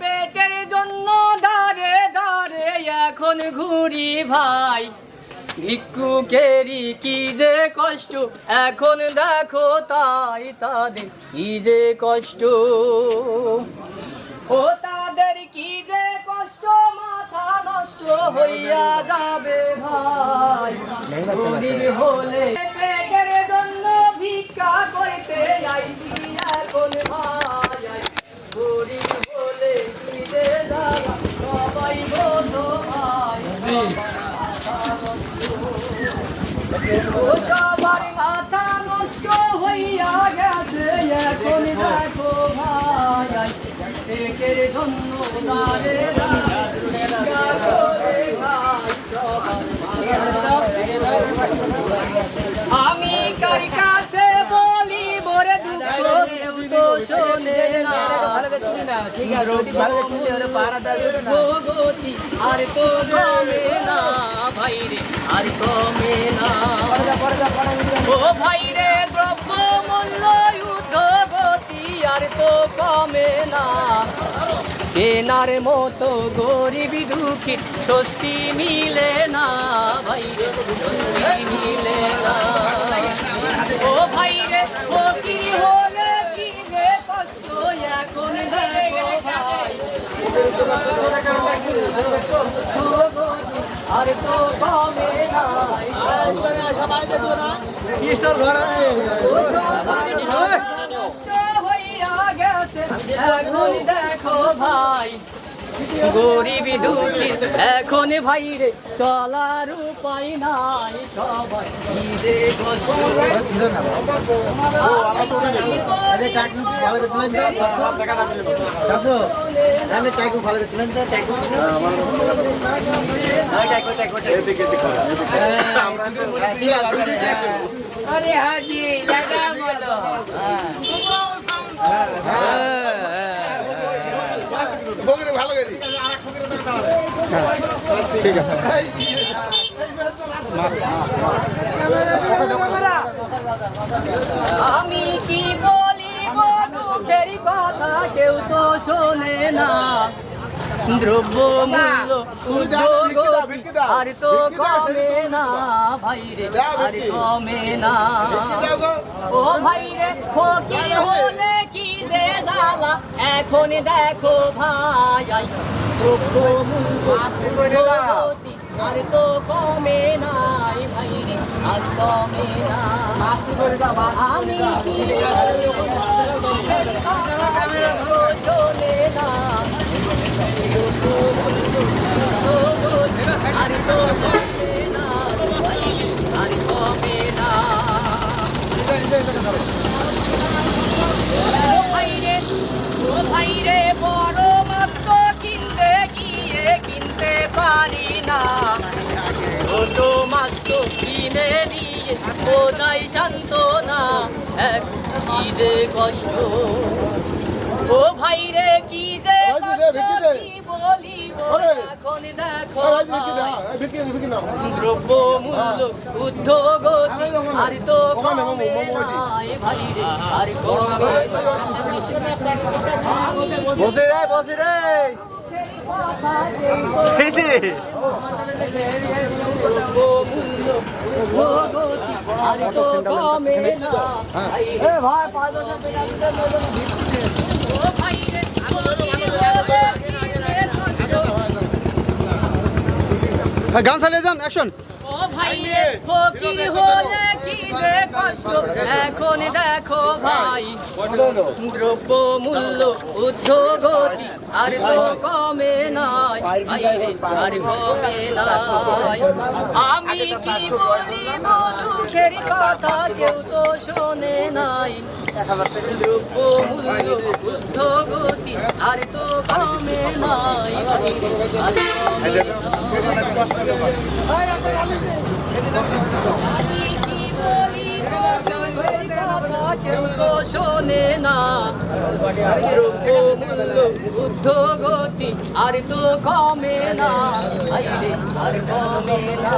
পেটের জন্য দাঁড়ে দাঁড়ে এখন ঘুরি ভাই। ভিক্ষুকেরই কি যে কষ্ট এখন দেখো তাই তাদের কি যে কষ্ট। ও তাদের কি যে কষ্ট মাথা নষ্ট হইয়া যাবে ভাই। হলে আমি কার কাছে বলি বরে দুঃখ তো শোনে না। ভগবতী আর তো কমে না ভাই রে আর কমে না ও ভাই কেনার মতো গরিব দুঃখী স্বস্তি মিলে না ভাই রে স্বস্তি মিলে না ও ভাই রে ফকির হলে কি যে কষ্ট এখন দেখো ভাই আর তো গেছে এখন দেখো ভাই গরিব দুঃখী এখন ভাই রে চলার উপায় নাই সবাই কি যে কষ্ট আমি কি বলি আরে আমি কি বলিব দুঃখের কথা কেউ তো শোনে না। দ্রব্য মূল্য আর তো কমে না। ভাই রে আর কমে না। ও ভাই রে ফকির হলে কি যে জ্বালা এখন দেখো ভাই দ্রব্য আর তো কমে নাই ভাই রে আর কমে না আমি কি শোনে না আর তো এক কি যে কষ্ট। ও কি যে ভাই কষ্ট কি বলিব? এখন দেখো দ্রব্য মূল্য উদ্ধগতি আর তো ওখানে মামু, কমে নাই ভাই রে আর কমে বসে রে বসে রে। যে, গান চালিয়ে যান অ্যাকশন। ও ভাই রে ফকির হলে কি যে কষ্ট এখন দেখো ভাই দ্রব্য মূল্য উদ্যোগতি আর তো কমে নাই। আর কমে নাই। আমি কি বলিব দুঃখের কথা কেউ তো শোনে নাই। দ্রব্য মূল্য উদ্যোগতি আর তো কমে নাই। কমে নাই। কেউ শোনে না। দ্রব্য মূল্য উদ্ধগতি আর তো কমে না। আর কমে না।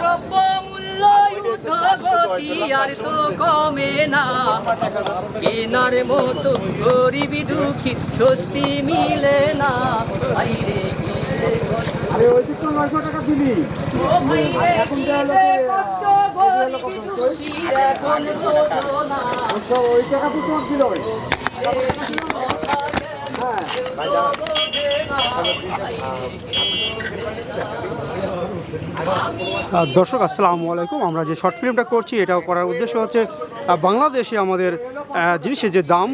দ্রব্য মূল্য ঊর্ধ্বগতি আর তো কমে কেনার মতো গরিবি দুঃখী, স্বস্তি মিলে না। আইরে আরে ওই দিক তো নয়শো টাকা দিলি। এখন ওই টাকা তো তোর দিল আহ, দর্শক আসসালামু আলাইকুম। আমরা যে শর্ট ফিল্মটা করছি এটা করার উদ্দেশ্য হচ্ছে বাংলাদেশে আমাদের জিনিসের যে দাম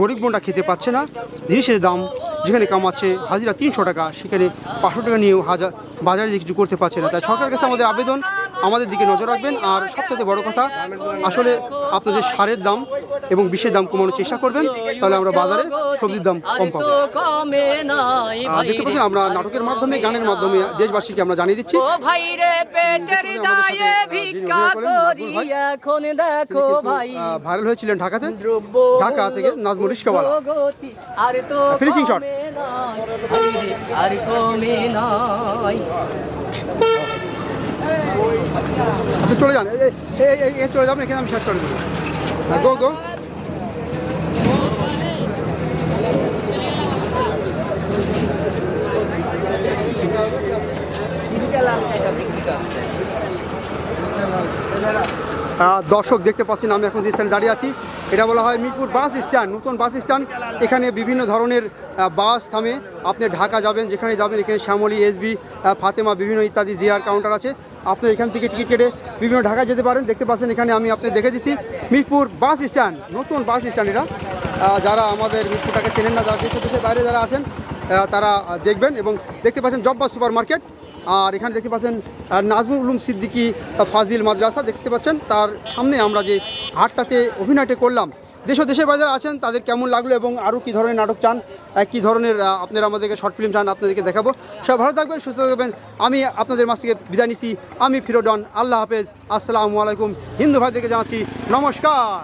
গরিব বোনটা খেতে পাচ্ছে না। জিনিসের দাম যেখানে কামাচ্ছে হাজিরা তিনশো টাকা, সেখানে পাঁচশো টাকা নিয়েও হাজার বাজারে যে কিছু করতে পারছে না। তাই সরকারের কাছে আমাদের আবেদন, আমাদের দিকে নজর রাখবেন। আর সবচেয়ে বড় কথা, আসলে আপনাদের সারের দাম এবং বিষের দাম কমানোর চেষ্টা করবেন তাহলে আমরা বাজারে সবজির দাম কম পাবো। দেখতে পাচ্ছেন আমরা নাটকের মাধ্যমে গানের মাধ্যমে দেশবাসীকে আমরা জানিয়ে দিচ্ছি। ভাইরাল হয়েছিলেন ঢাকাতে ঢাকা থেকে নাজমুল নাই, ভাই রে, আর কমে নাই। আচ্ছা চলে যান। চলে যাবেন এখানে আমি শেষ করে দেবো। গো গো। দর্শক দেখতে পাচ্ছেন, আমি এখন যে স্ট্যান্ড দাঁড়িয়ে আছি, এটা বলা হয় মিরপুর বাস স্ট্যান্ড, নতুন বাস স্ট্যান্ড। এখানে বিভিন্ন ধরনের বাস থামে। আপনি ঢাকা যাবেন, যেখানে যাবেন, এখানে শ্যামলী এসবি ফাতেমা, বিভিন্ন ইত্যাদি জিআর কাউন্টার আছে। আপনি এখান থেকে টিকিট কেটে বিভিন্ন ঢাকা যেতে পারেন। দেখতে পাচ্ছেন, এখানে আমি আপনি দেখে দিচ্ছি, মিরপুর বাস স্ট্যান্ড, নতুন বাস স্ট্যান্ড এটা। যারা আমাদের মিরপুরটাকে চেনেন না, যারা দেশে দেশের বাইরে যারা আছেন তারা দেখবেন এবং দেখতে পাচ্ছেন জব্বাস সুপার মার্কেট আর এখানে দেখতে পাচ্ছেন নাজমুল উলুম সিদ্দিকি ফাজিল মাদ্রাসা দেখতে পাচ্ছেন। তার সামনে আমরা যে হাটটাতে অভিনয়টা করলাম, দেশ ও দেশের বাজারে আছেন, তাদের কেমন লাগল এবং আরও কী ধরনের নাটক চান কী ধরনের আপনারা আমাদেরকে শর্ট ফিল্ম চান, আপনাদেরকে দেখাবো। সব ভালো থাকবেন, সুস্থ থাকবেন। আমি আপনাদের মাছ থেকে বিদায় নিছি আমি ফিরোডন আল্লাহ হাফেজ। আসসালামু আলাইকুম। হিন্দু ভাইদেরকে জানাচ্ছি নমস্কার।